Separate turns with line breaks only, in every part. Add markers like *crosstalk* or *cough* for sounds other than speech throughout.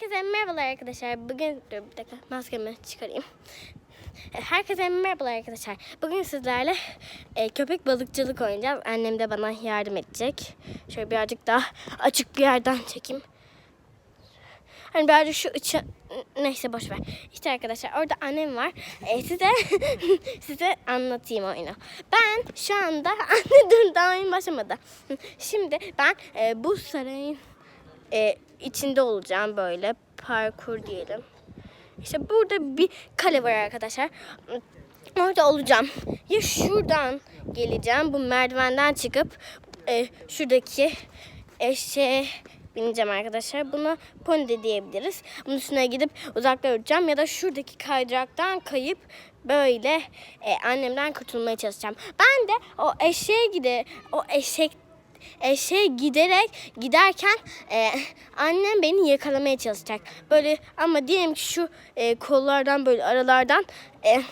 Herkese merhabalar arkadaşlar. Bugün dur bir dakika maskemi çıkarayım. Herkese merhabalar arkadaşlar. Bugün sizlerle e, köpek balıkçılık oynayacağız. Annem de bana yardım edecek. Şöyle birazcık daha açık bir yerden çekeyim. Hani birazcık şu ıçı... Neyse boş ver. İşte arkadaşlar orada annem var. E, size *laughs* size anlatayım oyunu. Ben şu anda... *laughs* Anne dur daha oyun başlamadı. Şimdi ben e, bu sarayın e, içinde olacağım böyle parkur diyelim. İşte burada bir kale var arkadaşlar. Orada olacağım. Ya şuradan geleceğim bu merdivenden çıkıp e, şuradaki eşeğe bineceğim arkadaşlar. Buna pony de diyebiliriz. Bunun üstüne gidip uzakta uçacağım ya da şuradaki kaydıraktan kayıp böyle e, annemden kurtulmaya çalışacağım. Ben de o eşeğe gide o eşek eşeğe giderek giderken e, annem beni yakalamaya çalışacak. Böyle ama diyelim ki şu e, kollardan böyle aralardan e,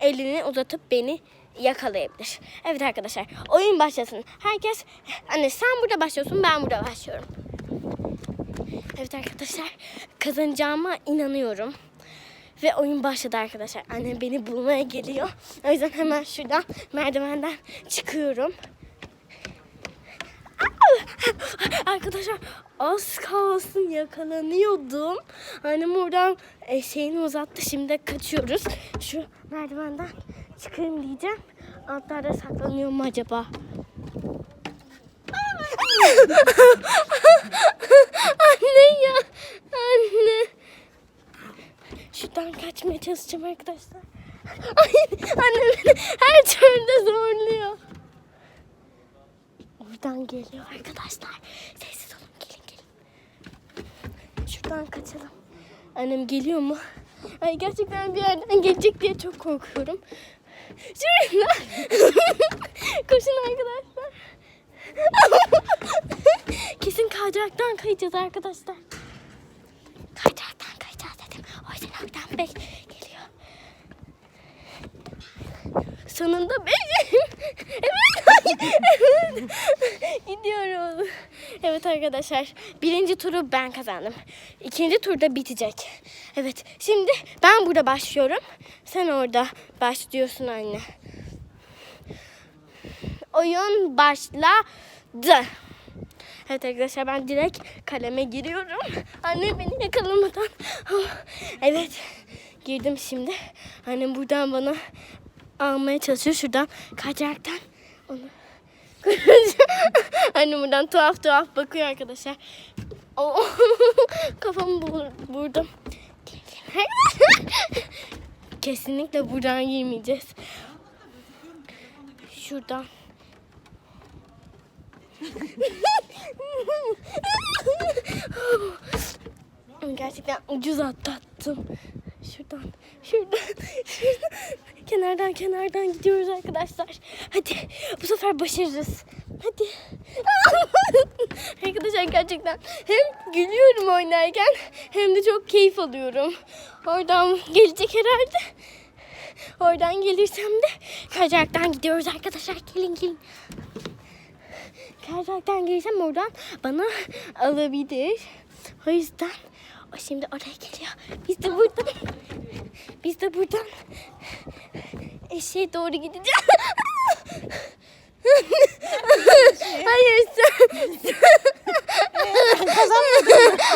elini uzatıp beni yakalayabilir. Evet arkadaşlar oyun başlasın. Herkes anne sen burada başlıyorsun ben burada başlıyorum. Evet arkadaşlar kazanacağıma inanıyorum. Ve oyun başladı arkadaşlar. Annem beni bulmaya geliyor. O yüzden hemen şuradan merdivenden çıkıyorum. Arkadaşlar az kalsın yakalanıyordum. Annem oradan e, şeyini uzattı. Şimdi kaçıyoruz. Şu merdivenden çıkayım diyeceğim. Altlarda saklanıyor mu acaba? *laughs* Anne ya. Anne. Şuradan kaçmaya çalışacağım arkadaşlar. Ay, anne beni her türlü zorluyor. Geliyor arkadaşlar. Sessiz olun gelin gelin. Şuradan kaçalım. Annem geliyor mu? Ay gerçekten bir yerden gelecek diye çok korkuyorum. Şuradan. *laughs* Koşun arkadaşlar. *laughs* Kesin kaydıraktan kayacağız arkadaşlar. Kaydıraktan kayacağız dedim. O yüzden oradan bek geliyor. Sonunda becim. *laughs* Evet. *laughs* Gidiyoruz. Evet arkadaşlar. Birinci turu ben kazandım. İkinci turda bitecek. Evet. Şimdi ben burada başlıyorum. Sen orada başlıyorsun anne. Oyun başladı. Evet arkadaşlar ben direkt kaleme giriyorum. Anne beni yakalamadan. Oh, Evet girdim şimdi. Annem buradan bana almaya çalışıyor. Şuradan kaçaraktan onu *laughs* Annem buradan tuhaf tuhaf bakıyor arkadaşlar. Oh, *laughs* kafamı vur- vurdum. *laughs* Kesinlikle buradan girmeyeceğiz. Şuradan. Gerçekten ucuz atlattım. Şuradan, şuradan, şuradan. Kenardan, kenardan gidiyoruz arkadaşlar. Hadi bu sefer başarırız. Hadi. *laughs* arkadaşlar gerçekten hem gülüyorum oynarken hem de çok keyif alıyorum. Oradan gelecek herhalde. Oradan gelirsem de kayacaktan gidiyoruz arkadaşlar. Gelin gelin. Kayacaktan gelirsem oradan bana alabilir. O yüzden o şimdi oraya geliyor. Biz de buradan biz de buradan eşeğe doğru gideceğiz. Hayır sen,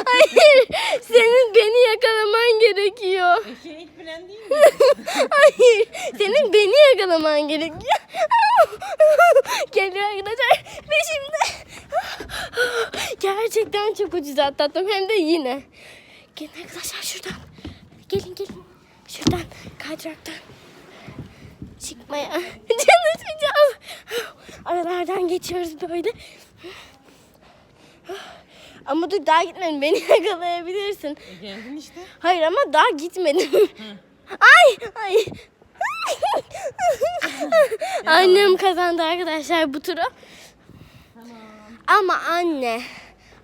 Hayır senin beni yakalaman gerekiyor.
Şey ilk bilen değil mi?
Hayır senin beni yakalaman gerekiyor. Geliyor arkadaşlar ve şimdi gerçekten çok ucuz atlattım hem de yine. Gelin arkadaşlar şuradan. Gelin gelin. Şuradan kaydıraktan çıkmaya *laughs* çalışacağız. Aralardan geçiyoruz böyle. Ama dur daha gitmedim. Beni *laughs* yakalayabilirsin.
E, geldin işte.
Hayır ama daha gitmedim. ay ay. Annem kazandı arkadaşlar bu turu. Ama anne,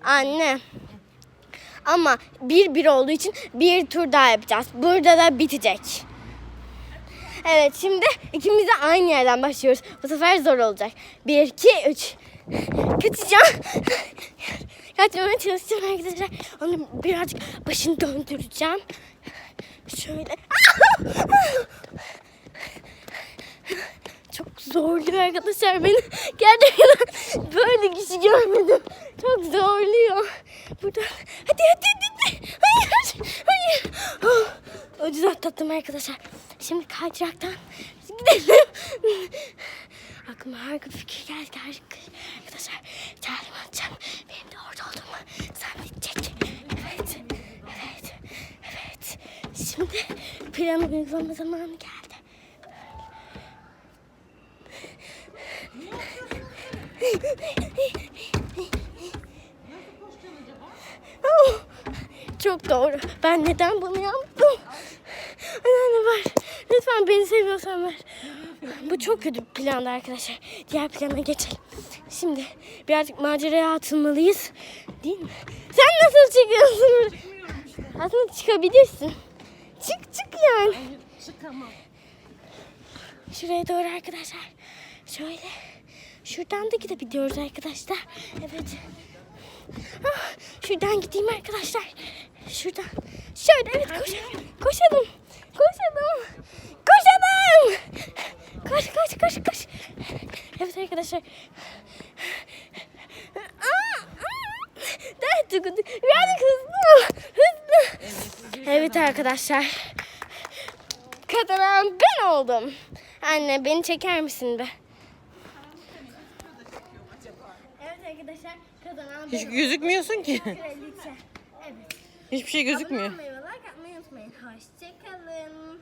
anne. Ama bir bir olduğu için bir tur daha yapacağız. Burada da bitecek. Evet şimdi ikimiz de aynı yerden başlıyoruz. Bu sefer zor olacak. Bir, iki, üç. Kaçacağım. kaçmaya çalışacağım arkadaşlar. Onu birazcık başını döndüreceğim. Şöyle. Zorluyor arkadaşlar beni. *laughs* Gerçekten böyle kişi görmedim. Çok zorluyor. Buradan. Hadi hadi hadi. Hayır. Hayır. Oh, ucuz atlattım arkadaşlar. Şimdi kaydıraktan gidelim. *laughs* Aklıma harika bir fikir geldi arkadaşlar. Charlie atacağım. Benim de orada olduğumu zannedecek. Evet. Evet. Evet. Şimdi planı uygulama zamanı geldi. Oh, Çok doğru. Ben neden bunu yaptım? Anneanne ver. Lütfen beni seviyorsan ver. Bu çok kötü bir plandı arkadaşlar. Diğer plana geçelim. Şimdi birazcık maceraya atılmalıyız. Değil mi? Sen nasıl çıkıyorsun? Aslında çıkabilirsin. Çık çık yani.
Çıkamam.
Şuraya doğru arkadaşlar. Şöyle. Şuradan da gidebiliyoruz arkadaşlar. Evet. Ah, şuradan gideyim arkadaşlar. Şuradan. Şöyle evet koşalım. Koşalım. Koşalım. Koşalım. Koş koş koş koş. Evet arkadaşlar. Aa, aa. Daha birazcık hızlı. Hızlı. Evet arkadaşlar. Kazanan ben oldum. Anne beni çeker misin be? Evet arkadaşlar kazanan
Hiç gözükmüyorsun ki.
Kraliçe. Evet.
Hiçbir şey gözükmüyor.
Abone olmayı ve like atmayı unutmayın. Hoşçakalın.